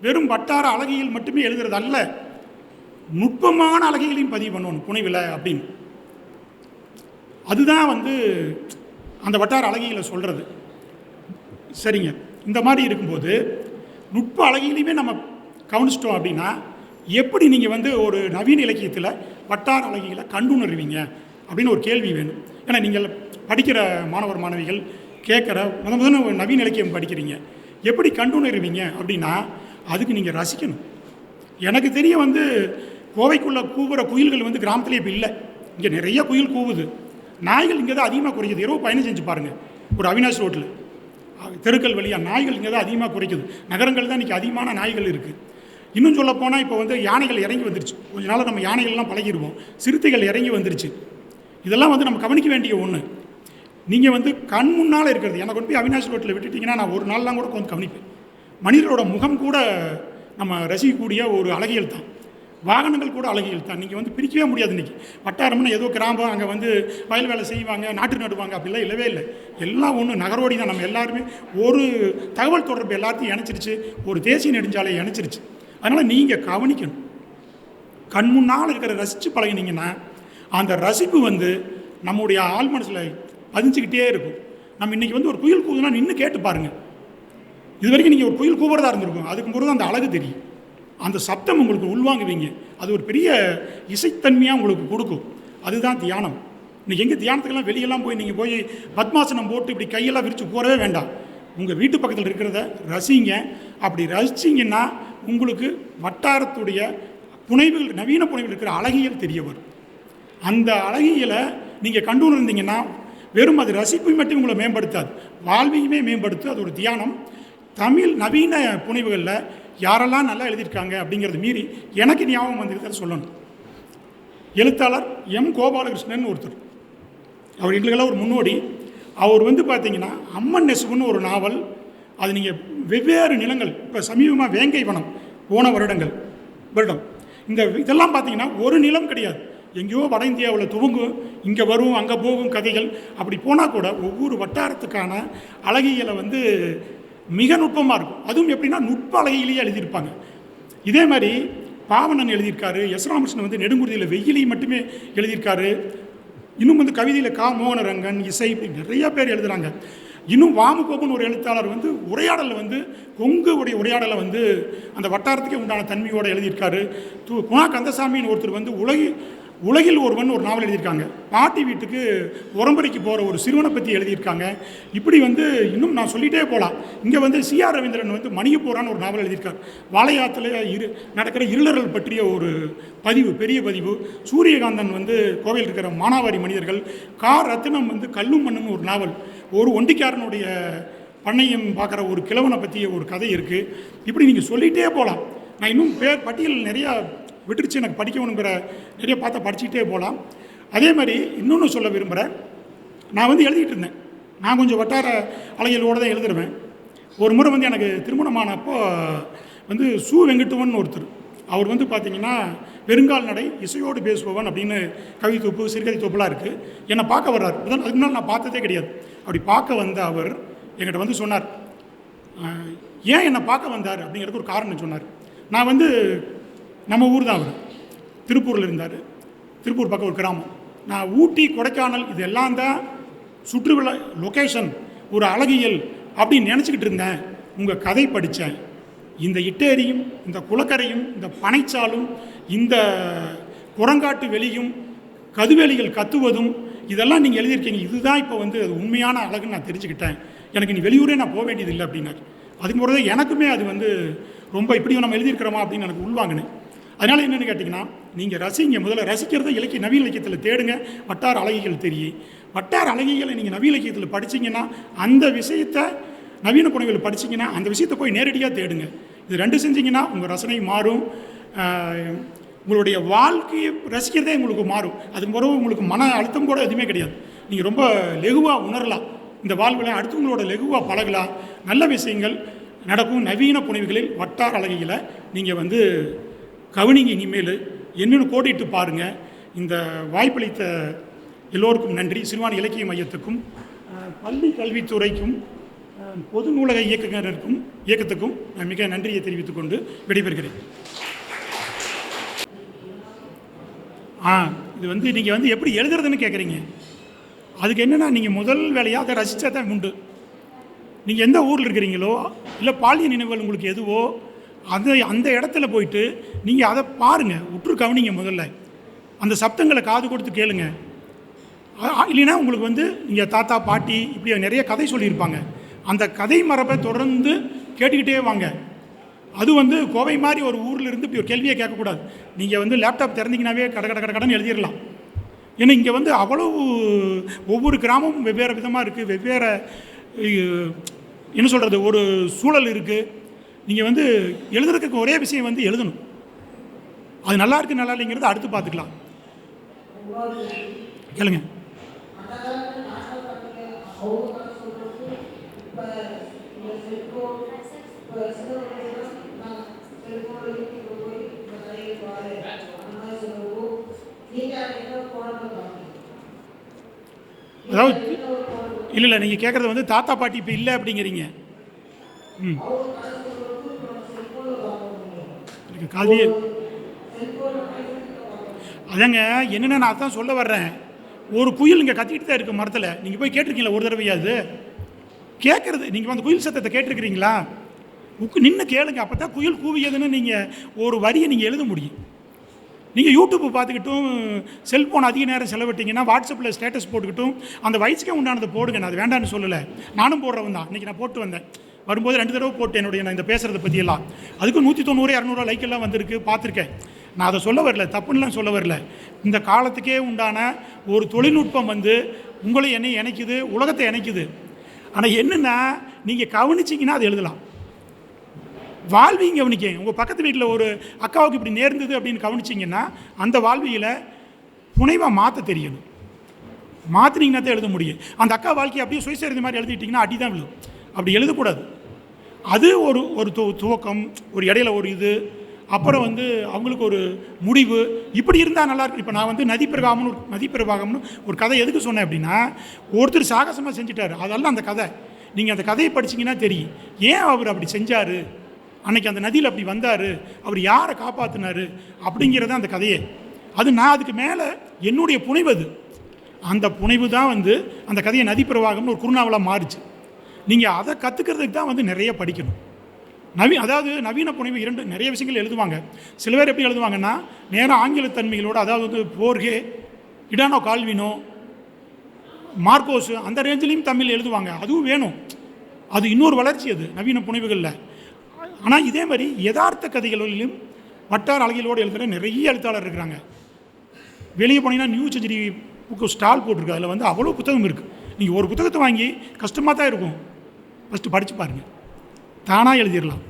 S1: வெறும் வட்டார அழகியில் மட்டுமே எழுதுறது அல்ல. நுட்பமான அழகியலையும் பதிவு பண்ணணும் புனைவில் அப்படின்னு. அதுதான் வந்து அந்த வட்டார அழகியில் சொல்கிறது சரிங்க. இந்த மாதிரி இருக்கும்போது நுட்ப அழகியலையுமே நம்ம கவனிச்சிட்டோம் அப்படின்னா எப்படி நீங்கள் வந்து ஒரு நவீன இலக்கியத்தில் வட்டார அழகிகளை கண்டுணர்வீங்க அப்படின்னு ஒரு கேள்வி வேணும். ஏன்னா நீங்கள் படிக்கிற மாணவர் மாணவிகள் கேட்குற முத முதல்ல ஒரு நவீன இலக்கியம் படிக்கிறீங்க. எப்படி கண்டுணர்வீங்க அப்படின்னா அதுக்கு நீங்கள் ரசிக்கணும். எனக்கு தெரிய வந்து கோவைக்குள்ளே கூவுற குயில்கள் வந்து கிராமத்திலே இப்போ இல்லை. இங்கே நிறைய குயில் கூவுது. நாய்கள் இங்கே தான் அதிகமாக குறைக்குது. இரவு பயணம் செஞ்சு பாருங்கள் ஒரு அவினாஷ் ரோட்டில் தெருக்கள் வழியாக நாய்கள் இங்கே தான் அதிகமாக குறைக்குது. நகரங்கள் தான் இன்றைக்கி அதிகமான நாய்கள் இருக்குது இன்னும் சொல்லப்போனால் இப்போ வந்து யானைகள் இறங்கி வந்துருச்சு. கொஞ்ச நாள் நம்ம யானைகள்லாம் பழகிடுவோம் சிறுத்தைகள் இறங்கி வந்துருச்சு. இதெல்லாம் வந்து நம்ம கவனிக்க வேண்டிய ஒன்று நீங்கள் வந்து கண் முன்னால் இருக்கிறது. என்னை கொண்டு போய் அவினாஷ் ரோட்டில் விட்டுட்டிங்கன்னா நான் ஒரு நாள்லாம் கூட கொஞ்சம் கவனிப்பேன். மனிதரோட முகம் கூட நம்ம ரசிக்கக்கூடிய ஒரு அழகியல் தான். வாகனங்கள் கூட அழகியல் தான். நீங்கள் வந்து பிரிக்கவே முடியாது இன்றைக்கி வட்டாரம்னு ஏதோ கிராமம் அங்கே வந்து வயல் வேலை செய்வாங்க நாட்டு நடுவாங்க அப்படிலாம் இல்லவே இல்லை. எல்லாம் ஒன்று நகரோடி தான். நம்ம எல்லாருமே ஒரு தகவல் தொடர்பு எல்லாத்தையும் இணைச்சிருச்சு. ஒரு தேசிய நெடுஞ்சாலையை இணைச்சிருச்சு. அதனால் நீங்கள் கவனிக்கணும். கண் முன்னால் இருக்கிற ரசித்து பழகினீங்கன்னா அந்த ரசிப்பு வந்து நம்முடைய ஆள் மனசில் பதிஞ்சுக்கிட்டே இருக்கும். நம்ம இன்றைக்கி வந்து ஒரு குயில் கூதுனா நின்று கேட்டு பாருங்கள் இது வரைக்கும் நீங்கள் ஒரு குயில் கூவுறதா இருந்திருக்கும். அதுக்கு பிறகு அந்த அழகு தெரியும். அந்த சப்தம் உங்களுக்கு உள்வாங்குவீங்க. அது ஒரு பெரிய இசைத்தன்மையாக உங்களுக்கு கொடுக்கும். அதுதான் தியானம். இன்னைக்கு எங்கே தியானத்துக்கெல்லாம் வெளியெல்லாம் போய் நீங்கள் போய் பத்மாசனம் போட்டு இப்படி கையெல்லாம் விரித்து போகிறவே வேண்டாம். உங்கள் வீட்டு பக்கத்தில் இருக்கிறத ரசிங்க. அப்படி ரசிச்சிங்கன்னா உங்களுக்கு வட்டாரத்துடைய புனைவுகள் நவீன புனைவில் இருக்கிற அழகியல் தெரிய வரும். அந்த அழகியலை நீங்கள் கண்டு உணர்ந்தீங்கன்னா வெறும் அது ரசிப்பு மட்டும் உங்களை மேம்படுத்தாது வாழ்வையுமே மேம்படுத்து அது ஒரு தியானம். தமிழ் நவீன புனைவுகளில் யாரெல்லாம் நல்லா எழுதியிருக்காங்க அப்படிங்கிறது மீறி எனக்கு ஞாபகம் வந்திருக்கிறத சொல்லணும். எழுத்தாளர் எம். கோபாலகிருஷ்ணன் ஒருத்தர். அவர் எங்களுக்கெல்லாம் ஒரு முன்னோடி. அவர் வந்து பார்த்தீங்கன்னா அம்மன் நெசுகுன்னு ஒரு நாவல். அது நீங்கள் வெவ்வேறு நிலங்கள் இப்போ சமீபமாக வேங்கை வனம் போன வருடங்கள் வருடம். இந்த இதெல்லாம் பார்த்தீங்கன்னா ஒரு நிலம் கிடையாது. எங்கேயோ வட இந்தியாவில் துவங்கும் இங்கே வரும் அங்கே போகும் கதைகள். அப்படி போனால் கூட ஒவ்வொரு வட்டாரத்துக்கான அழகியலை வந்து மிக நுட்பமாக இருக்கும். அதுவும் எப்படின்னா நுட்ப அழகியிலேயே எழுதியிருப்பாங்க. இதே மாதிரி பாவனன் எழுதியிருக்காரு எஸ் ராமகிருஷ்ணன் வந்து நெடுங்குருதியில் வெயிலையும் மட்டுமே எழுதியிருக்காரு. இன்னும் வந்து கவிதையில் கா மோகனரங்கன் இசை இப்படி நிறைய பேர் எழுதுகிறாங்க இன்னும் வாமுகோபன் ஒரு எழுத்தாளர் வந்து உரையாடலில் வந்து கொங்கு உடைய உரையாடலை வந்து அந்த வட்டாரத்துக்கே உண்டான தன்மையோடு எழுதியிருக்காரு. து குணா கந்தசாமின்னு ஒருத்தர் வந்து உலகி உலகில் ஒருவன் ஒரு நாவல் எழுதியிருக்காங்க. பாட்டி வீட்டுக்கு உரம்பரைக்கு போகிற ஒரு சிறுவனை பற்றி எழுதியிருக்காங்க. இப்படி வந்து இன்னும் நான் சொல்லிகிட்டே போகலாம் இங்கே வந்து சிஆர் ரவீந்திரன் வந்து மணியப்போரான்னு ஒரு நாவல் எழுதியிருக்கார். வாழையாத்தில் இரு நடக்கிற இருளர்கள் பற்றிய ஒரு பதிவு பெரிய பதிவு. சூரியகாந்தன் வந்து கோவையில் இருக்கிற மானாவாரி மனிதர்கள் கா. ரத்தினம் வந்து கல்லும் மண்ணுன்னு ஒரு நாவல். ஒரு ஒண்டிக்காரனுடைய பண்ணையம் பார்க்குற ஒரு கிழவனை பற்றிய ஒரு கதை இருக்குது இப்படி நீங்கள் சொல்லிகிட்டே போகலாம் நான் இன்னும் பேர் பட்டியல் நிறையா விட்டுருச்சு எனக்கு படிக்கணுங்கிற நிறைய பார்த்தா படிச்சுக்கிட்டே போகலாம். அதே மாதிரி இன்னொன்று சொல்ல விரும்புகிறேன் நான் வந்து எழுதிட்டு இருந்தேன். நான் கொஞ்சம் வட்டார அழகியலோடு தான் எழுதுருவேன் ஒரு முறை வந்து எனக்கு திருமணமானப்போ வந்து சு வெங்கட்டுவன் ஒருத்தர் அவர் வந்து பார்த்தீங்கன்னா பெருங்கால் நடை இசையோடு பேசுபவன் அப்படின்னு கவி தொப்பு சிறுகதை தொப்புலாம் இருக்குது என்னை பார்க்க வர்றார். அதான் அதுக்கு முன்னால் நான் பார்த்ததே கிடையாது. அப்படி பார்க்க வந்த அவர் என்கிட்ட வந்து சொன்னார் ஏன் என்னை பார்க்க வந்தார்? அப்படிங்கிறதுக்கு ஒரு காரணம் சொன்னார். நான் வந்து நம்ம ஊர் தான் அவர். திருப்பூரில் இருந்தார். திருப்பூர் பக்கம் ஒரு கிராமம். நான் ஊட்டி கொடைக்கானல் இதெல்லாம் தான் சுற்றுலா லொக்கேஷன் ஒரு அழகியல் அப்படின்னு நினச்சிக்கிட்டு இருந்தேன். உங்கள் கதை படித்தேன் இந்த இட்டேரியும் இந்த குளக்கரையும் இந்த பனைச்சாலும் இந்த குரங்காட்டு வெளியும் கதுவேலிகள் கத்துவதும் இதெல்லாம் நீங்கள் எழுதியிருக்கீங்க. இதுதான் இப்போ வந்து அது உண்மையான அழகுன்னு நான் தெரிஞ்சுக்கிட்டேன். எனக்கு நீ வெளியூரே நான் போக வேண்டியது இல்லை அப்படின்னாரு. அதுக்கு முறை எனக்குமே அது வந்து ரொம்ப இப்படியும் நம்ம எழுதியிருக்கிறோமா அப்படின்னு எனக்கு உள்வாங்கினேன். அதனால் என்னென்னு கேட்டிங்கன்னா நீங்கள் ரசிங்க. முதல்ல ரசிக்கிறத இலக்கிய நவீன இலக்கியத்தில் தேடுங்க. வட்டார அழகிகள் தெரியும். வட்டார அழகிகளை நீங்கள் நவீன இலக்கியத்தில் படிச்சீங்கன்னா அந்த விஷயத்தை நவீன புனைவில் படிச்சீங்கன்னா அந்த விஷயத்தை போய் நேரடியாக தேடுங்க. இது ரெண்டு செஞ்சீங்கன்னா உங்கள் ரசனை மாறும். உங்களுடைய வாழ்க்கையை ரசிக்கிறதே உங்களுக்கு மாறும். அதுக்கு பிறகு உங்களுக்கு மன அழுத்தம் கூட எதுவுமே கிடையாது. நீங்கள் ரொம்ப லெகுவாக உணரலாம். இந்த வாழ்வில் அடுத்தவங்களோட லெகுவாக பழகலாம். நல்ல விஷயங்கள் நடக்கும். நவீன புனைவுகளில் வட்டார அழகிகளை நீங்கள் வந்து கவனிங்க இனிமேல். என்னென்னு கோடிட்டு பாருங்கள் இந்த வாய்ப்பளித்த எல்லோருக்கும் நன்றி. சிறுவாணி இலக்கிய மையத்துக்கும் பள்ளி கல்வித்துறைக்கும் பொது நூலக இயக்குநருக்கும் இயக்கத்துக்கும் நான் மிக நன்றியை தெரிவித்துக் கொண்டு விடைபெறுகிறேன். ஆ இது வந்து நீங்கள் வந்து எப்படி எழுதுறதுன்னு கேட்குறீங்க அதுக்கு என்னென்னா நீங்கள் முதல் வேலையாக அதை ரசித்தா தான் உண்டு. நீங்கள் எந்த ஊரில் இருக்கிறீங்களோ இல்லை பாலிய நினைவுகள் உங்களுக்கு எதுவோ அது அந்த இடத்துல போயிட்டு நீங்கள் அதை பாருங்கள் உற்று கவனிங்க முதல்ல. அந்த சப்தங்களை காது கொடுத்து கேளுங்க. இல்லைன்னா உங்களுக்கு வந்து நீங்கள் தாத்தா பாட்டி இப்படி நிறைய கதை சொல்லியிருப்பாங்க. அந்த கதை மரபை தொடர்ந்து கேட்டுக்கிட்டே வாங்க. அது வந்து கோவை மாதிரி ஒரு ஊரில் இருந்து இப்படி ஒரு கேள்வியை கேட்கக்கூடாது. நீங்கள் வந்து லேப்டாப் திறந்தீங்கன்னாவே கட கட கட கடன்னு எழுதிடலாம். ஏன்னா இங்கே வந்து அவ்வளவு ஒவ்வொரு கிராமமும் வெவ்வேறு விதமாக இருக்குது வெவ்வேறு என்ன சொல்கிறது ஒரு சூழல் இருக்குது நீங்கள் வந்து எழுதுறதுக்கு ஒரே விஷயம் வந்து எழுதணும். அது நல்லா இருக்கு நல்லா இல்லைங்கிறத அடுத்து பார்த்துக்கலாம். கேளுங்க. அதாவது இல்லை இல்லை நீங்கள் கேட்குறது வந்து தாத்தா பாட்டி இப்போ இல்லை அப்படிங்கிறீங்க. ம். எனக்கு காதியே அதங்க என்னென்ன நான் தான் சொல்ல வர்றேன். ஒரு குயில் இங்கே கத்திக்கிட்டு தான் இருக்குது மரத்தில். நீங்கள் போய் கேட்டிருக்கீங்களா ஒரு தடவையாது கேட்குறது நீங்கள் அந்த குயில் சத்தத்தை கேட்டிருக்கிறீங்களா? உக்கு நின்று கேளுங்க அப்போ தான் குயில் கூவியதுன்னு நீங்கள் ஒரு வரியை நீங்கள் எழுத முடியும். நீங்கள் யூடியூப்பை பார்த்துக்கிட்டும் செல்ஃபோன் அதிக நேரம் செலவிட்டிங்கன்னா வாட்ஸ்அப்பில் ஸ்டேட்டஸ் போட்டுக்கிட்டும் அந்த வயசுக்கே உண்டானதை போடுங்க நான் அது வேண்டான்னு சொல்லலை. நானும் போடுறவன் தான் இன்றைக்கி நான் போட்டு வந்தேன். வரும்போது ரெண்டு தடவை போட்டேன் என்னுடைய நான் இந்த பேசுகிறத பற்றியெல்லாம் அதுக்கும் நூற்றி தொண்ணூறு இரநூறுவா லைக் எல்லாம் வந்திருக்கு. பார்த்துருக்கேன். நான் அதை சொல்ல வரல. தப்புன்னுலாம் சொல்ல வரல. இந்த காலத்துக்கே உண்டான ஒரு தொழில்நுட்பம் வந்து உங்களை என்னை இணைக்குது உலகத்தை இணைக்குது. ஆனால் என்னென்னா நீங்கள் கவனிச்சிங்கன்னா அது எழுதலாம். வாழ்வியும் கவனிக்கங்க உங்கள் பக்கத்து வீட்டில் ஒரு அக்காவுக்கு இப்படி நேர்ந்தது அப்படின்னு கவனிச்சிங்கன்னா அந்த வாழ்வியில் புனைவாக மாற்ற தெரியணும். மாற்றினீங்கன்னா தான் எழுத முடியும். அந்த அக்கா வாழ்க்கையை அப்படியே சுயசரிதை மாதிரி எழுதிட்டிங்கன்னா அடி தான் விழும். அப்படி எழுதக்கூடாது. அது ஒரு ஒரு து துவக்கம் ஒரு இடையில ஒரு இது அப்புறம் வந்து அவங்களுக்கு ஒரு முடிவு. இப்படி இருந்தால் நல்லா இருக்கும். இப்போ நான் வந்து நதி பிரகாகம்னு ஒரு நதி பிரவாகம்னு ஒரு கதை எதுக்கு சொன்னேன் அப்படின்னா ஒருத்தர் சாகசமாக செஞ்சுட்டாரு. அதெல்லாம் அந்த கதை. நீங்கள் அந்த கதையை படிச்சீங்கன்னா தெரியும். ஏன் அவர் அப்படி செஞ்சார்? அன்னைக்கு அந்த நதியில் அப்படி வந்தார். அவர் யாரை காப்பாற்றினார் அப்படிங்கிறது அந்த கதையே. அது நான் அதுக்கு மேலே என்னுடைய புனைவு அது. அந்த புனைவு தான் வந்து அந்த கதையை நதி பிரவாகம்னு ஒரு குறுநாவலாக மாறுச்சு. நீங்கள் அதை கற்றுக்கிறதுக்கு தான் வந்து நிறைய படிக்கணும். நவீ அதாவது நவீன புனைவு இரண்டு நிறைய விஷயங்கள் எழுதுவாங்க. சில பேர் எப்படி எழுதுவாங்கன்னா நேராக ஆங்கில தன்மைகளோடு அதாவது வந்து போர்கே இடானோ கால்வினோ மார்க்கோஸு அந்த ரேஞ்சிலையும் தமிழ் எழுதுவாங்க. அதுவும் வேணும். அது இன்னொரு வளர்ச்சி அது நவீன புனைவுகளில். ஆனால் இதே மாதிரி யதார்த்த கதைகளிலும் வட்டார அழகியலோடு எழுதுகிற நிறைய எழுத்தாளர் இருக்கிறாங்க. வெளியே போனீங்கன்னா நியூ செஞ்சுரி புக்கு ஸ்டால் போட்டிருக்கு. அதில் வந்து அவ்வளோ புத்தகம் இருக்குது நீங்கள் ஒரு புத்தகத்தை வாங்கி கஷ்டமாக தான் இருக்கும். ஃபஸ்ட்டு படித்து பாருங்கள் தானாக எழுதிடலாம்.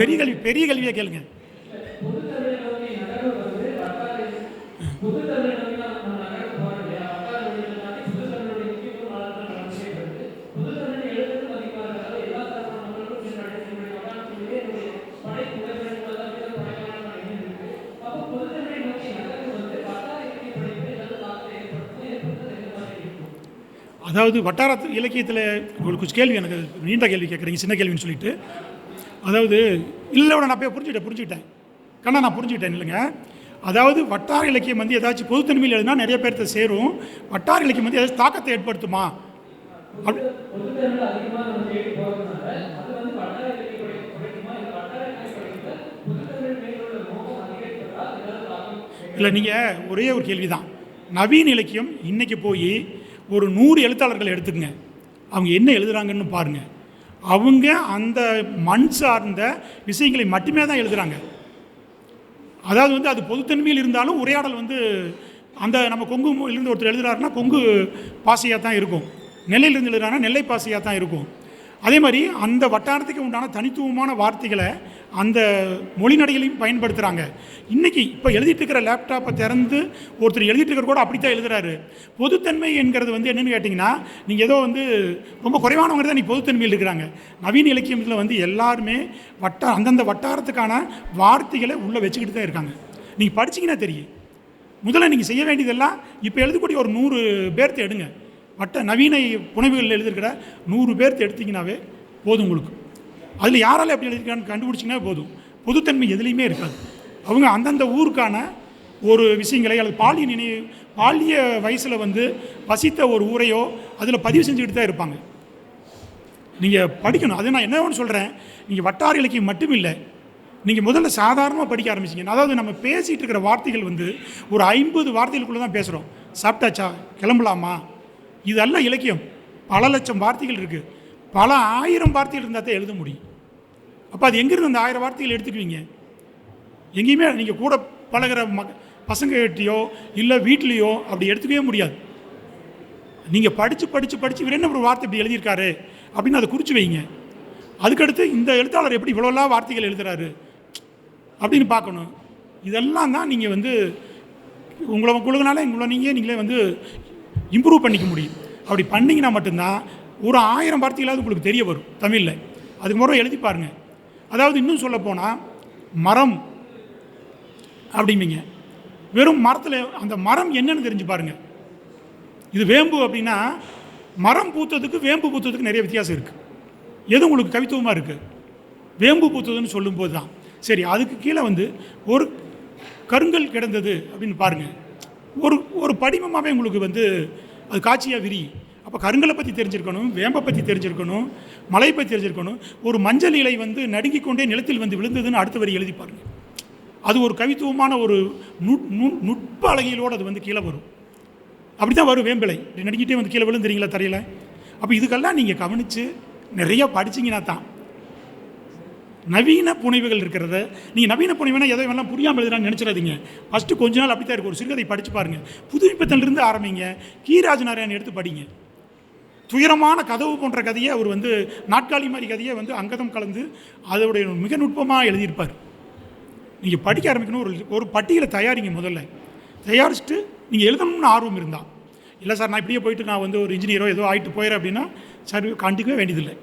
S1: பெரிய கல்வி பெரிய கல்வியை கேளுங்க. அதாவது வட்டார இலக்கியத்தில் உங்களுக்கு கேள்வி எனக்கு நீண்ட கேள்வி கேட்குறீங்க சின்ன கேள்வின்னு சொல்லிட்டு. அதாவது இல்லை நான் போய் புரிஞ்சுக்கிட்டேன் புரிஞ்சுக்கிட்டேன். கண்ணா நான் புரிஞ்சுக்கிட்டேன் இல்லைங்க. அதாவது வட்டார இலக்கியம் வந்து ஏதாச்சும் பொதுத்தன்மையில் எழுதினா நிறைய பேர்த்த சேரும். வட்டார இலக்கியம் வந்து ஏதாச்சும் தாக்கத்தை ஏற்படுத்துமா? அப்படி இல்லை நீங்கள் ஒரே ஒரு கேள்வி தான் நவீன இலக்கியம் இன்றைக்கி போய் ஒரு நூறு எழுத்தாளர்கள் எடுத்துக்கங்க. அவங்க என்ன எழுதுறாங்கன்னு பாருங்கள் அவங்க அந்த மண் சார்ந்த விஷயங்களை மட்டுமே தான் எழுதுகிறாங்க அதாவது வந்து அது பொதுத்தன்மையில் இருந்தாலும் உரையாடல் வந்து அந்த நம்ம கொங்கு இருந்து ஒருத்தர் எழுதுறாருன்னா கொங்கு பாசையாக தான் இருக்கும். நெல்லையிலிருந்து எழுதுறாங்கன்னா நெல்லை பாசையாக தான் இருக்கும். அதே மாதிரி அந்த வட்டாரத்துக்கு உண்டான தனித்துவமான வார்த்தைகளை அந்த மொழிநடைகளையும் பயன்படுத்துகிறாங்க இன்றைக்கி இப்போ எழுதிட்டு இருக்கிற லேப்டாப்பை திறந்து ஒருத்தர் எழுதிட்டு இருக்கிற கூட அப்படி தான் எழுதுறாரு. பொதுத்தன்மை என்கிறது வந்து என்னென்னு கேட்டிங்கன்னா நீங்கள் ஏதோ வந்து ரொம்ப குறைவானவங்க தான் நீ பொதுத்தன்மையில் இருக்கிறாங்க. நவீன இலக்கியத்தில் வந்து எல்லாருமே வட்ட அந்தந்த வட்டாரத்துக்கான வார்த்தைகளை உள்ளே வச்சுக்கிட்டு தான் இருக்காங்க. நீங்கள் படிச்சீங்கன்னா தெரியும். முதல்ல நீங்கள் செய்ய வேண்டியதெல்லாம் இப்போ எழுதக்கூடிய ஒரு நூறு பேர்த்து எடுங்க. வட்ட நவீன புனைவுகளில் எழுதிருக்கிற நூறு பேர்த்து எடுத்திங்கனாவே போதும் உங்களுக்கு. அதில் யாரால் எப்படி எழுதியிருக்கான்னு கண்டுபிடிச்சிங்கன்னா போதும். பொதுத்தன்மை எதுலேயுமே இருக்காது. அவங்க அந்தந்த ஊருக்கான ஒரு விஷயங்களை அல்லது பாலிய நினைவு பாலிய வயசில் வந்து வசித்த ஒரு ஊரையோ அதில் பதிவு செஞ்சுக்கிட்டு தான் இருப்பாங்க. நீங்கள் படிக்கணும். அது நான் என்ன ஒன்று சொல்கிறேன் நீங்கள் வட்டார இலக்கியம் மட்டும் இல்லை நீங்கள் முதல்ல சாதாரணமாக படிக்க ஆரம்பிச்சிங்க. அதாவது நம்ம பேசிகிட்டு இருக்கிற வார்த்தைகள் வந்து ஒரு ஐம்பது வார்த்தைகளுக்குள்ளே தான் பேசுகிறோம் சாப்பிட்டாச்சா? கிளம்பலாமா? இதெல்லாம் இலக்கியம். பல லட்சம் வார்த்தைகள் இருக்குது பல ஆயிரம் வார்த்தைகள் இருந்தால் தான் எழுத முடியும். அப்போ அது எங்கேருந்து அந்த ஆயிரம் வார்த்தைகள் எடுத்துக்குவீங்க? எங்கேயுமே நீங்கள் கூட பழகுற ம பசங்ககிட்டயோ இல்லை வீட்லேயோ அப்படி எடுத்துக்கவே முடியாது. நீங்கள் படித்து படித்து படித்து இவர் என்ன ஒரு வார்த்தை இப்படி எழுதியிருக்காரு அப்படின்னு அதை குறித்து வைங்க. அதுக்கடுத்து இந்த எழுத்தாளர் எப்படி இவ்வளோலாம் வார்த்தைகள் எழுதுறாரு அப்படின்னு பார்க்கணும். இதெல்லாம் தான் நீங்கள் வந்து உங்களை உங்களுக்குனால உங்களை நீங்கள் நீங்களே வந்து இம்ப்ரூவ் பண்ணிக்க முடியும். அப்படி பண்ணிங்கன்னா மட்டும்தான் ஒரு ஆயிரம் வார்த்தைகளாவது உங்களுக்கு தெரிய வரும் தமிழில். அதுக்கு முறை எழுதி பாருங்கள் அதாவது இன்னும் சொல்ல போனால் மரம் அப்படிம்பீங்க. வெறும் மரத்தில் அந்த மரம் என்னன்னு தெரிஞ்சு பாருங்கள் இது வேம்பு அப்படின்னா மரம் பூத்ததுக்கு வேம்பு பூத்ததுக்கு நிறைய வித்தியாசம் இருக்குது எது உங்களுக்கு கவித்துவமாக இருக்குது வேம்பு பூத்ததுன்னு சொல்லும்போது தான். சரி அதுக்கு கீழே வந்து ஒரு கருங்கல் கிடந்தது அப்படின்னு பாருங்கள் ஒரு ஒரு படிமமாகவே உங்களுக்கு வந்து அது காட்சியாக விரி அப்போ கருங்கலை பற்றி தெரிஞ்சிருக்கணும் வேம்பை பற்றி தெரிஞ்சிருக்கணும் மலை பற்றி தெரிஞ்சிருக்கணும். ஒரு மஞ்சள் இலை வந்து நடுங்கிக் கொண்டே நிலத்தில் வந்து விழுந்ததுன்னு அடுத்த வரி எழுதி பாருங்க. அது ஒரு கவித்துவமான ஒரு நுட் நுட்ப அழகியலோடு அது வந்து கீழே வரும். அப்படி தான் வரும் வேம்பிலை. நடுங்கிட்டே வந்து கீழே விழுந்துறீங்களா தரையில்? அப்போ இதுக்கெல்லாம் நீங்கள் கவனித்து நிறையா படிச்சீங்கன்னா தான் நவீன புனைவுகள் இருக்கிறத நீங்கள் நவீன புனைவுனா எதை வேணாலும் புரியாமல் எழுதுறான்னு நினச்சிடாதீங்க. ஃபஸ்ட்டு கொஞ்ச நாள் அப்படி தான் இருக்கும். ஒரு சிறுகதை படித்து பாருங்கள் புதுமைப்பத்திலிருந்து ஆரம்பிங்க. கீராஜ் நாராயணன் எடுத்து படிங்க. துயரமான கதவு போன்ற கதையை அவர் வந்து நாட்காலி மாதிரி கதையை வந்து அங்கதம் கலந்து அதோடைய மிக நுட்பமாக எழுதியிருப்பார். நீங்கள் படிக்க ஆரம்பிக்கணும் ஒரு ஒரு பட்டியலை தயாரிங்க முதல்ல. தயாரிச்சுட்டு நீங்கள் எழுதணும்னு ஆர்வம் இருந்தால் இல்லை சார் நான் இப்படியே போயிட்டு நான் வந்து ஒரு இன்ஜினியரோ ஏதோ ஆகிட்டு போயிடுறேன் அப்படின்னா சார் கண்டிக்கவே வேண்டியதில்லை.